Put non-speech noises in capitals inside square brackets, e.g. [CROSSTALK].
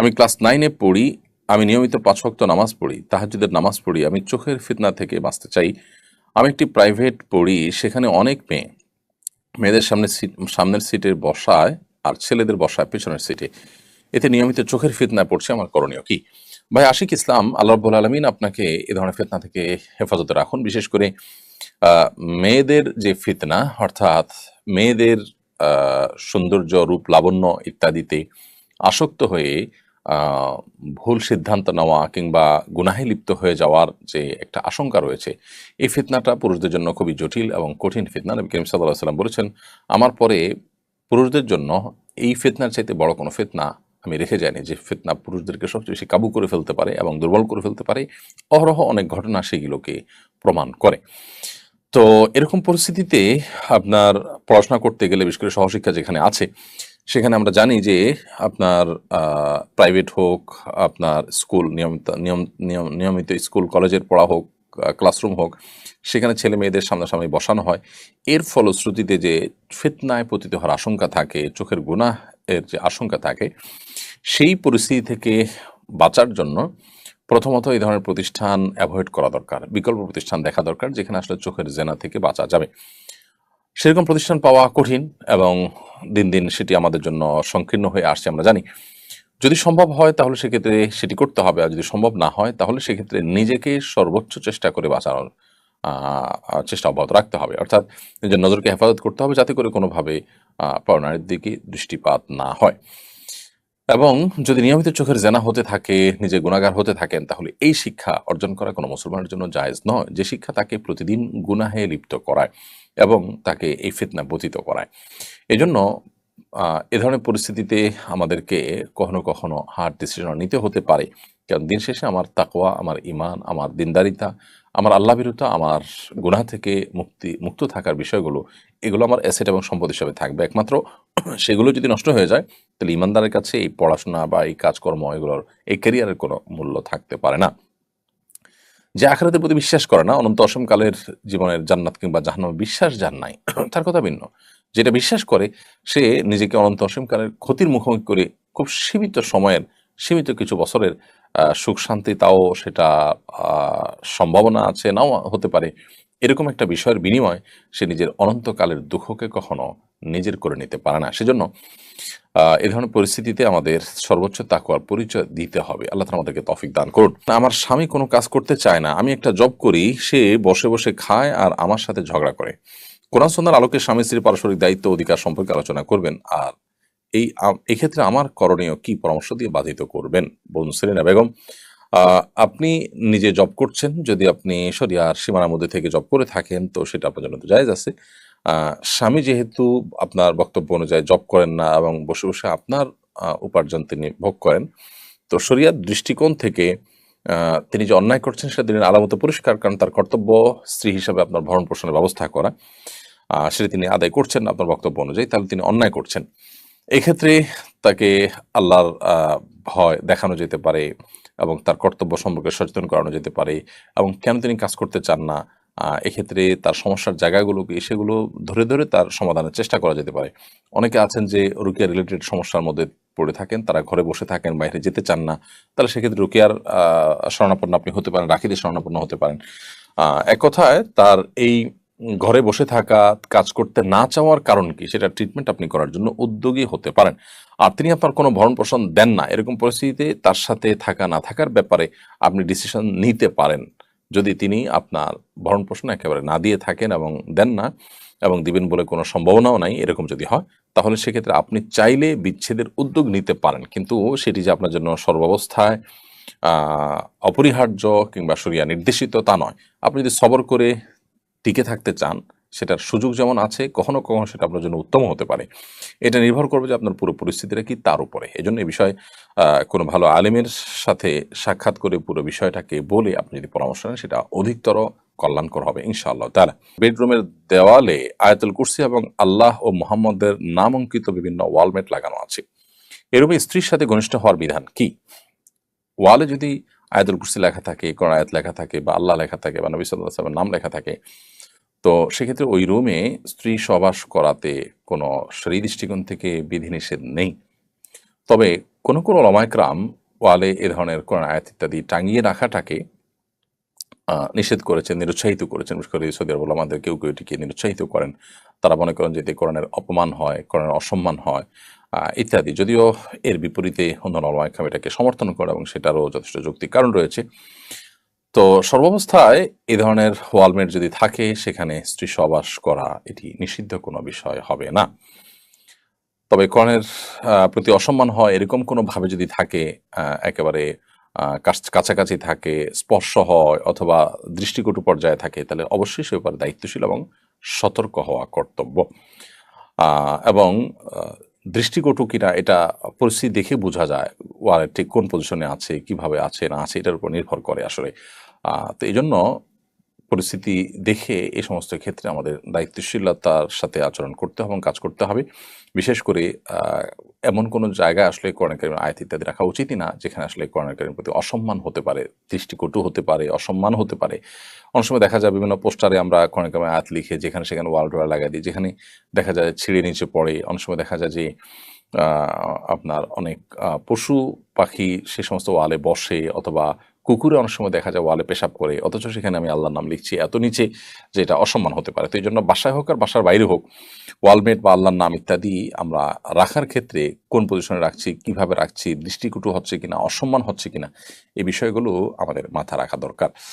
আমি ক্লাস নাইনে পড়ি, আমি নিয়মিত পাঁচ ওয়াক্ত নামাজ পড়ি, তাহাজ্জুদের নামাজ পড়ি, আমি চোখের ফিতনা থেকে বাঁচতে চাই। আমি একটি প্রাইভেট পড়ি, সেখানে অনেক মেয়ে, মেয়েদের সামনে সিট, সামনের সিটের বসায় আর ছেলেদের বসায় পেছনের সিটে। এতে নিয়মিত চোখের ফিতনায় পড়ছে আমার করণীয় কি? ভাই আশিক ইসলাম, আল্লাহ রব্বুল আলমিন আপনাকে এ ধরনের ফিতনা থেকে হেফাজতে রাখুন। বিশেষ করে মেয়েদের যে ফিতনা, অর্থাৎ মেয়েদের সৌন্দর্য, রূপ, লাবণ্য ইত্যাদিতে আসক্ত হয়ে ভুল সিদ্ধান্ত নেওয়া কিংবা গুনাহে লিপ্ত হয়ে যাওয়ার যে একটা আশঙ্কা রয়েছে, এই ফিতনাটা পুরুষদের জন্য খুবই জটিল এবং কঠিন ফিতনা। নবী করিম সাল্লাহ সাল্লাম বলেছেন, আমার পরে পুরুষদের জন্য এই ফিতনার চাইতে বড় কোনো ফিতনা আমি রেখে যাইনি। যে ফিতনা পুরুষদেরকে সবচেয়ে বেশি কাবু করে ফেলতে পারে এবং দুর্বল করে ফেলতে পারে, অহরহ অনেক ঘটনা সেগুলোকে প্রমাণ করে। তো এরকম পরিস্থিতিতে আপনার পড়াশোনা করতে গেলে, বিশেষ করে সহশিক্ষা যেখানে আছে সেখানে আমরা জানি যে আপনার প্রাইভেট হোক, আপনার স্কুল নিয়মিত, নিয়ম, নিয়ম- নিয়মিত স্কুল কলেজের পড়া হোক ক্লাসরুম হোক, সেখানে ছেলে মেয়েদের সামনাসামনি বসানো হয়। এর ফলশ্রুতিতে যে ফিতনায় পতিত হওয়ার আশঙ্কা থাকে, চোখের গুনাহ এর যে আশঙ্কা থাকে, সেই পরিস্থিতি থেকে বাঁচার জন্য প্রথমত এই ধরনের প্রতিষ্ঠান অ্যাভয়েড করা দরকার, বিকল্প প্রতিষ্ঠান দেখা দরকার, যেখানে আসলে চোখের জেনা থেকে বাঁচা যাবে। সেরকম প্রতিষ্ঠান পাওয়া কঠিন এবং দিন দিন সেটি আমাদের জন্য সংকীর্ণ হয়ে আসছে আমরা জানি। যদি সম্ভব হয় তাহলে সেক্ষেত্রে সেটি করতে হবে আর যদি সম্ভব না হয় তাহলে সেক্ষেত্রে নিজেকে সর্বোচ্চ চেষ্টা করে বাঁচানোর চেষ্টা অব্যাহত রাখতে হবে। অর্থাৎ নিজের নজরকে হেফাজত করতে হবে যাতে করে কোনোভাবে আহ, দিকে দৃষ্টিপাত না হয়। এবং যদি নিয়মিত চোখের জেনা হতে থাকে নিজে গুণাগার হতে থাকেন, তাহলে এই শিক্ষা অর্জন করা কোনো মুসলমানের জন্য জায়েজ নয়। যে শিক্ষা তাকে প্রতিদিন গুনাহে লিপ্ত করায় এবং তাকে এই ফিতনা বতিত করায়। এজন্য এ ধরনের পরিস্থিতিতে আমাদেরকে কখনো কখনো হার্ড ডিসিশন নিতে হতে পারে। কারণ দিন শেষে আমার তাকোয়া আমার ইমান আমার দিনদারিতা, আমার আল্লাহ বিরুদ্ধ আমার গুনাহ থেকে মুক্তি, মুক্ত থাকার বিষয়গুলো, এগুলো আমার অ্যাসেট এবং সম্পদ হিসাবে থাকবে। একমাত্র [CLEARS THROAT] সেগুলো যদি নষ্ট হয়ে যায়, তাহলে ইমানদারের কাছে এই পড়াশোনা বা এই কাজকর্ম, এগুলোর এই ক্যারিয়ারের কোনো মূল্য থাকতে পারে না। যে আখেরাতের প্রতি বিশ্বাস করে না, অনন্ত অসমকালের জীবনের জান্নাত কিংবা জাহান্নামে বিশ্বাস যার নাই, [CLEARS THROAT] তার কথা ভিন্ন। যেটা বিশ্বাস করে, সে নিজেকে অনন্ত অসমকালের ক্ষতির মুখোমুখি করে খুব সীমিত সময়ের, সীমিত কিছু বছরের সুখ, শান্তি, তাও সেটা সম্ভাবনা আছে, নাও হতে পারে। এরকম একটা বিষয়ের বিনিময় সে নিজের অনন্তকালের দুঃখকে কখনো নিজের করে নিতে পারে না। সেজন্য এ ধরনের পরিস্থিতিতে আমাদের সর্বোচ্চ তাকুয়ার পরিচয় দিতে হবে। আল্লাহ আমাদেরকে তফিক দান করুন। আমার স্বামী কোনো কাজ করতে চায় না। আমি একটা জব করি, সে বসে বসে খায় আর আমার সাথে ঝগড়া করে। কোরআন সন্ন্যার আলোকে স্বামী স্ত্রীর পারস্পরিক দায়িত্ব অধিকার সম্পর্কে আলোচনা করবেন আর এই এক্ষেত্রে আমার করণীয় কি পরামর্শ দিয়ে বাধিত করবেন? বোন সেলিনা বেগম আপনি নিজে জব করছেন, যদি আপনি শরিয়ার সীমানার মধ্যে থেকে জব করে থাকেন, তো সেটা আপনার জন্য তো জায়েজ আছে। স্বামী যেহেতু আপনার বক্তব্য অনুযায়ী জব করেন না এবং বসে বসে আপনার উপার্জন তিনি ভোগ করেন, তো শরিয়ার দৃষ্টিকোণ থেকে তিনি যে অন্যায় করছেন সেটা তিনি আলামত পরিষ্কার কারণ তার কর্তব্য স্ত্রী হিসাবে আপনার ভরণ পোষণের ব্যবস্থা করা সেটা তিনি আদায় করছেন আপনার বক্তব্য অনুযায়ী, তাহলে তিনি অন্যায় করছেন। এক্ষেত্রে তাকে আল্লাহর ভয় দেখানো যেতে পারে এবং তার কর্তব্য সম্পর্কে সচেতন করানো যেতে পারে এবং কেন তিনি কাজ করতে চান না এক্ষেত্রে তার সমস্যার জায়গাগুলোকে সেগুলো ধরে ধরে তার সমাধানের চেষ্টা করা যেতে পারে। অনেকে আছেন যে রুকিয়া রিলেটেড সমস্যার মধ্যে পড়ে থাকেন, তারা ঘরে বসে থাকেন, বাইরে যেতে চান না। তাহলে সেক্ষেত্রে রুকিয়ার শরণাপন্ন আপনি হতে পারেন, রাখিদের শরণাপন্ন হতে পারেন। এক কথায় তার এই ঘরে বসে থাকা, কাজ করতে না চাওয়ার কারণ কি, সেটা ট্রিটমেন্ট আপনি করার জন্য উদ্যোগী হতে পারেন। আর তিনি আপনার কোনো ভরণ পোষণ দেন না, এরকম পরিস্থিতিতে তার সাথে থাকা না থাকার ব্যাপারে আপনি ডিসিশন নিতে পারেন। যদি তিনি আপনার ভরণ পোষণ একেবারে না দিয়ে থাকেন এবং দেন না এবং দিবেন বলে কোনো সম্ভাবনাও নাই, এরকম যদি হয়, তাহলে সেক্ষেত্রে আপনি চাইলে বিচ্ছেদের উদ্যোগ নিতে পারেন। কিন্তু সেটি যে আপনার জন্য সর্বাবস্থায় অপরিহার্য কিংবা সরিয়া নির্দেশিত তা নয়। আপনি যদি সবর করে টিকে থাকতে চান সেটার সুযোগ যেমন আছে, কখনো কখনো সেটা আপনার জন্য উত্তম হতে পারে। এটা নির্ভর করবে যে আপনার পুরো পরিস্থিতিটা কি তার উপরে। এই জন্য এই বিষয়ে কোনো ভালো আলেমের সাথে সাক্ষাৎ করে পুরো বিষয়টাকে বলে আপনি যদি পরামর্শ নেন, সেটা অধিকতর কল্যাণকর হবে ইনশাআল্লাহ তাহলে বেডরুমের দেওয়ালে আয়াতুল কুরসি এবং আল্লাহ ও মোহাম্মদের নাম অঙ্কিত বিভিন্ন ওয়ালমেট লাগানো আছে। এরূপে স্ত্রীর সাথে ঘনিষ্ঠ হওয়ার বিধান কি? ওয়ালে যদি আয়াতুল কুরসি লেখা থাকে কোন আয়াত লেখা থাকে বা আল্লাহ লেখা থাকে বা নবী সাল্লাহ নাম লেখা থাকে তো সেক্ষেত্রে ওই রুমে স্ত্রী সবাস করাতে কোনো সেই দৃষ্টিকোণ থেকে বিধিনিষেধ নেই। তবে কোনো কোনো ওলামাইকরাম ওয়ালে এ ধরনের কোরআন আয়াত ইত্যাদি টাঙিয়ে রাখাটাকে নিষেধ করেছেন, নিরুৎসাহিত করেছেন। বিশেষ করে সৌদি আরব আমাদের কেউ কেউ এটিকে নিরুৎসাহিত করেন। তারা মনে করেন যে এতে কোরআনের অপমান হয়, কোরআনের অসম্মান হয় ইত্যাদি। যদিও এর বিপরীতে অন্যান্য ওলামাইকরাম এটাকে সমর্থন করে এবং সেটারও যথেষ্ট যৌক্তিক কারণ রয়েছে। তো সর্বাবস্থায় এ ধরনের ওয়ালমেট যদি থাকে, সেখানে স্ত্রী সবাস করা এটি নিষিদ্ধ কোনো বিষয় হবে না। তবে কর্ণের প্রতি অসম্মান হয় এরকম কোনো ভাবে যদি থাকে একেবারে কাছ- কাছাকাছি থাকে, স্পর্শ হয় অথবা দৃষ্টিকটু পর্যায়ে থাকে, তাহলে অবশ্যই সে ব্যাপারে দায়িত্বশীল এবং সতর্ক হওয়া কর্তব্য। এবং দৃষ্টিকটু কিনা এটা পরিস্থিতি দেখে বোঝা যায় ওয়ালেট ঠিক কোন পজিশনে আছে, কীভাবে আছে, না আছে, এটার উপর নির্ভর করে আসলে। তো এই জন্য পরিস্থিতি দেখে এ সমস্ত ক্ষেত্রে আমাদের দায়িত্বশীলতার সাথে আচরণ করতে হবে এবং কাজ করতে হবে। বিশেষ করে এমন কোনো জায়গায় আসলে কর্ণকারী আয়াত ইত্যাদি রাখা উচিতই না, যেখানে আসলে কোরআনকারীর প্রতি অসম্মান হতে পারে, দৃষ্টিকটু হতে পারে, অসম্মান হতে পারে। অনেক সময় দেখা যায় বিভিন্ন পোস্টারে আমরা কোরআনকারীম আয়াত লিখে, যেখানে সেখানে ওয়াল ডোয়ার লাগাই দিই, যেখানে দেখা যায় ছিঁড়ে নিচে পড়ে। অনেক সময় দেখা যায় যে আপনার অনেক পশু পাখি সে সমস্ত ওয়ালে বসে অথবা কুকুরে অনেক সময় দেখা যায় ওয়ালে পেশাব করে, অথচ সেখানে আমি আল্লাহর নাম লিখছি এত নিচে যে এটা অসম্মান হতে পারে। তো এই জন্য বাসায় হোক আর বাসার বাইরে হোক, ওয়ালমেট বা আল্লাহর নাম ইত্যাদি আমরা রাখার ক্ষেত্রে কোন পজিশনে রাখছি, কীভাবে রাখছি, দৃষ্টিকুটু হচ্ছে কিনা, অসম্মান হচ্ছে কিনা, এই বিষয়গুলো আমাদের মাথা রাখা দরকার।